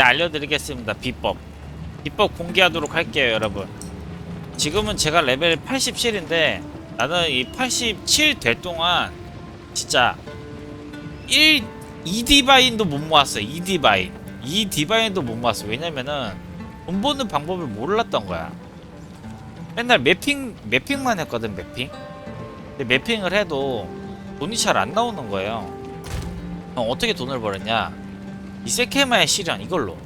네, 알려드리겠습니다. 비법. 비법 공개하도록 할게요, 여러분. 지금은 제가 레벨 87인데 나는 이 87 될 동안 진짜 1, 2디바인도 못 모았어요. 2디바인. 2디바인도 못 모았어. 왜냐면은 돈 버는 방법을 몰랐던 거야. 맨날 매핑, 매핑만 했거든, 매핑. 근데 매핑을 해도 돈이 잘 안 나오는 거예요. 어떻게 돈을 벌었냐? 이 세케마의 시련 이걸로.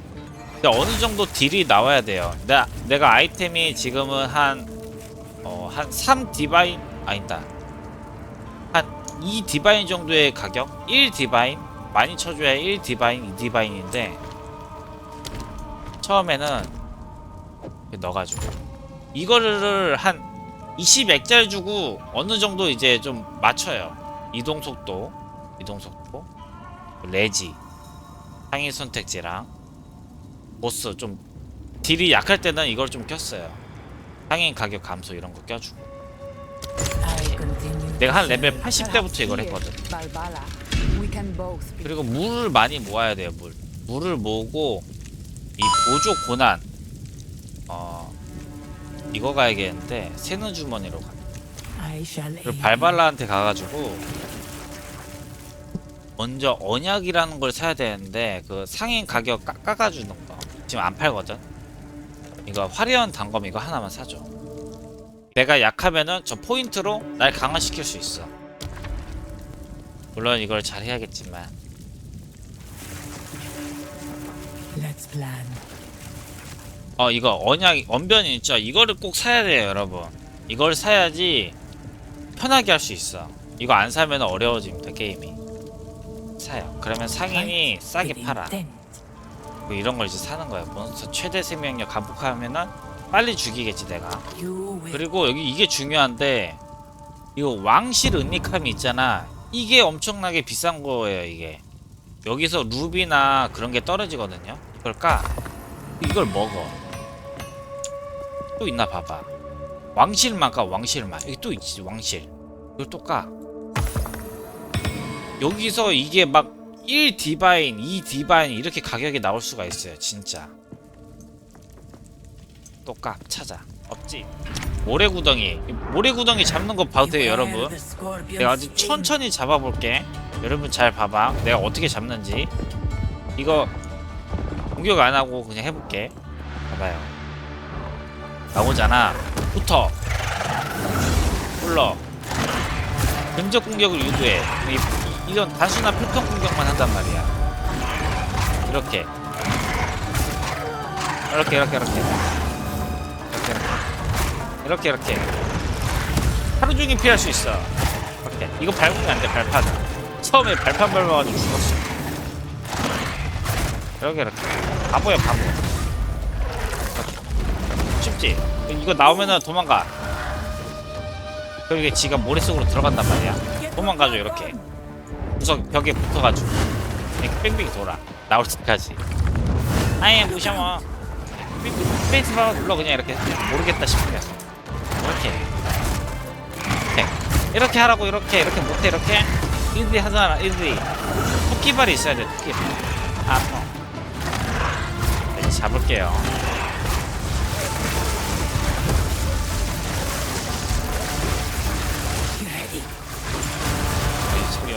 어느 정도 딜이 나와야 돼요. 내가, 내가 아이템이 지금은 한, 어, 한 3 디바인, 아니다. 한 2 디바인 정도의 가격? 1 디바인? 많이 쳐줘야 1 디바인, 2 디바인인데, 처음에는 넣어가지고, 이거를 한 20액짜리 주고 어느 정도 이제 좀 맞춰요. 이동 속도, 이동 속도, 레지, 상위 선택지랑 보스 좀 딜이 약할 때는 이걸 좀 꼈어요. 상인 가격 감소 이런 거 껴주고. 내가 한 레벨 80대부터 이걸 했거든. 그리고 물을 많이 모아야 돼요. 물. 물을 모으고 이 보조 고난 어 이거 가야겠는데 새는 주머니로 가. 그리고 발발라한테 가가지고 먼저 언약이라는 걸 사야 되는데 그 상인 가격 깎, 깎아주는 거. 지금 안 팔거든? 이거 화려한 단검 이거 하나만 사줘. 내가 약하면은 저 포인트로 날 강화시킬 수 있어. 물론 이걸 잘 해야겠지만. 어 이거 언약 언변이 있죠? 이거를 꼭 사야 돼요 여러분. 이걸 사야지 편하게 할 수 있어. 이거 안 사면 어려워집니다 게임이 사요. 그러면 상인이 싸게 팔아. 뭐 이런 걸 이제 사는 거야 몬스터 최대 생명력 감폭하면은 빨리 죽이겠지 내가. 그리고 여기 이게 중요한데 이거 왕실 은닉함이 있잖아. 이게 엄청나게 비싼 거예요 이게. 여기서 루비나 그런 게 떨어지거든요. 이걸 까? 이걸 먹어. 또 있나 봐봐. 왕실만 까 왕실만. 여기 또 있지 왕실. 이걸 또 까 여기서 이게 막 1 디바인 2 디바인 이렇게 가격이 나올 수가 있어요 진짜. 또까 찾아. 없지? 모래구덩이. 이 모래구덩이 잡는 거 봐도 돼요 여러분. 내가 아주 천천히 잡아볼게. 여러분 잘 봐봐. 내가 어떻게 잡는지. 이거 공격 안 하고 그냥 해볼게. 봐봐요. 나오잖아. 붙어. 불러. 근접 공격을 유도해 이, 이- 이런 단순한 패턴 공격만 한단 말이야. 이렇게. 이렇게 이렇게 이렇게. 이렇게 이렇게. 이렇게 하루 종일 피할 수 있어. 이렇게 이거 밟으면 안돼 발판 처음에 발판 밟아가지고 죽었어. 이렇게 이렇게. 바보야 바보. 이렇게. 쉽지? 이거 나오면은 도망가. 그럼 이게 지가 모래 속으로 들어간단 말이야. 도망가죠 이렇게 구석 벽에 붙어가지고. 이렇게 뺑뺑이 돌아. 나올 때까지. 아예 무셔워 스페이스바 눌러 그냥 이렇게. 모르겠다 싶으면. 이렇게. 이렇게. 이렇게 하라고 이렇게. 이렇게 못해 이렇게. 일들이 하잖아 일들이. 토끼발이 있어야 돼 토끼발 아파 이제 잡을게요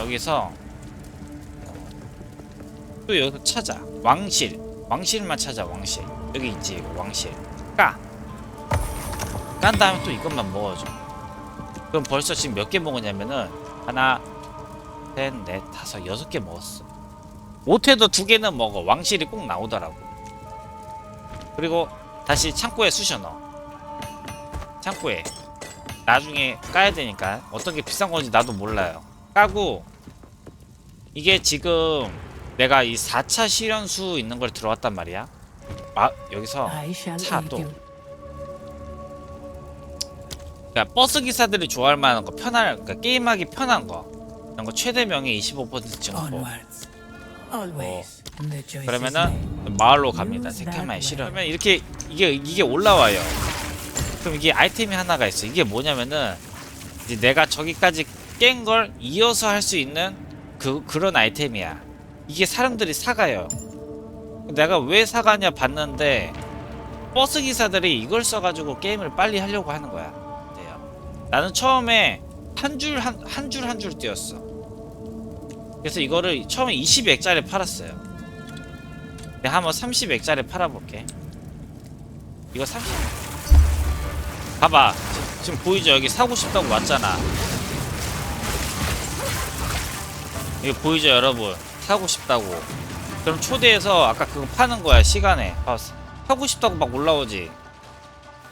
여기서 또 여기서 찾아. 왕실. 왕실만 찾아 왕실. 여기 있지 이거 왕실. 까 깐 다음에 또 이것만 먹어줘. 그럼 벌써 지금 몇 개 먹었냐면은 하나 셋넷 다섯 여섯 개 먹었어. 못해도 두 개는 먹어. 왕실이 꼭 나오더라고. 그리고 다시 창고에 쑤셔 넣어. 창고에. 나중에 까야 되니까. 어떤 게 비싼 건지 나도 몰라요. 까고 이게 지금 내가 이 4차 실현수 있는 걸 들어왔단 말이야. 아 여기서 차 또. 그러니까 버스 기사들이 좋아할 만한 거 편할 그러니까 게임하기 편한 거 이런 거 최대 명예 25% 증보 어. 그러면은 마을로 갑니다. 세카마의 실현 그러면 이렇게 이게 이게 올라와요. 그럼 이게 아이템이 하나가 있어 이게 뭐냐면은 이제 내가 저기까지 깬 걸 이어서 할 수 있는 그 그런 아이템이야 이게 사람들이 사가요 내가 왜 사가냐 봤는데 버스 기사들이 이걸 써가지고 게임을 빨리 하려고 하는 거야. 네요. 나는 처음에 한 줄 한 한 줄 한줄 띄었어. 그래서 이거를 처음에 20액짜리 팔았어요. 내가 한번 30액짜리 팔아볼게. 이거 30. 봐봐. 지- 지금 보이죠? 여기 사고 싶다고 왔잖아. 이거 보이죠, 여러분? 사고 싶다고. 그럼 초대해서 아까 그거 파는 거야, 시간에. 아, 사- 사고 싶다고 막 올라오지.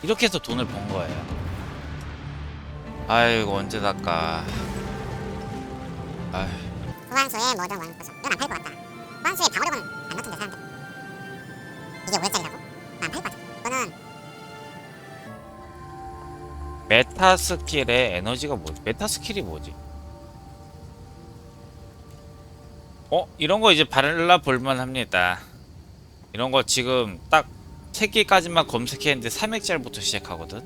이렇게 해서 돈을 번 거예요. 아이고, 언제 닦아. 아휴. 소환수의 모든 왕구석 이건 안 팔 것 같다 소환수의 방어력은 안 넣던데 사람들 이게 5회짜리라고? 안 팔 것 같아 이거는 메타 스킬의 에너지가 뭐지? 메타 스킬이 뭐지? 어? 이런 거 이제 발라 볼만 합니다. 이런 거 지금 딱 3개까지만 검색했는데 3액짜리부터 시작하거든?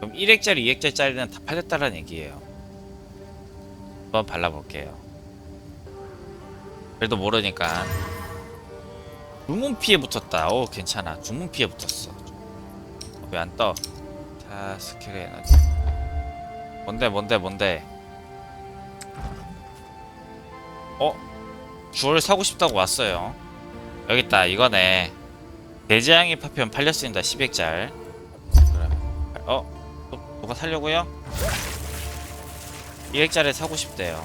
그럼 1액짜리, 2액짜리는 다 팔렸다는 얘기예요. 한번 발라볼게요. 그래도 모르니까. 주문 피해 붙었다. 오, 괜찮아. 주문 피해 붙었어. 왜 안 떠? 자 스킬의 에너지 뭔데 뭔데 뭔데 어? 주얼 사고 싶다고 왔어요. 여기 있다 이거네. 대재앙이 파편 팔렸습니다 10액짤 어? 또 누가 살려고요? 2액짜리 사고 싶대요.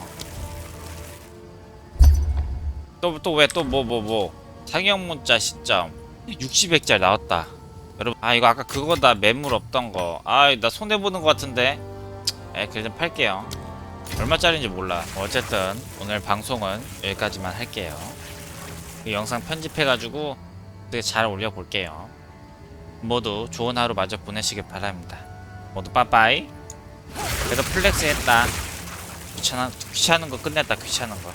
또 또 왜또뭐뭐 뭐. 상형 문자 시점. 60액짜리 나왔다. 여러분 아 이거 아까 그거다 매물 없던 거아 나 손해보는 거 같은데. 에 그래 좀 팔게요 얼마짜리인지 몰라. 어쨌든 오늘 방송은 여기까지만 할게요. 이 영상 편집해가지고 되게 잘 올려볼게요. 모두 좋은 하루 마저 보내시길 바랍니다. 모두 빠빠이. 그래도 플렉스 했다. 귀찮아 귀찮은 거 끝냈다 귀찮은 거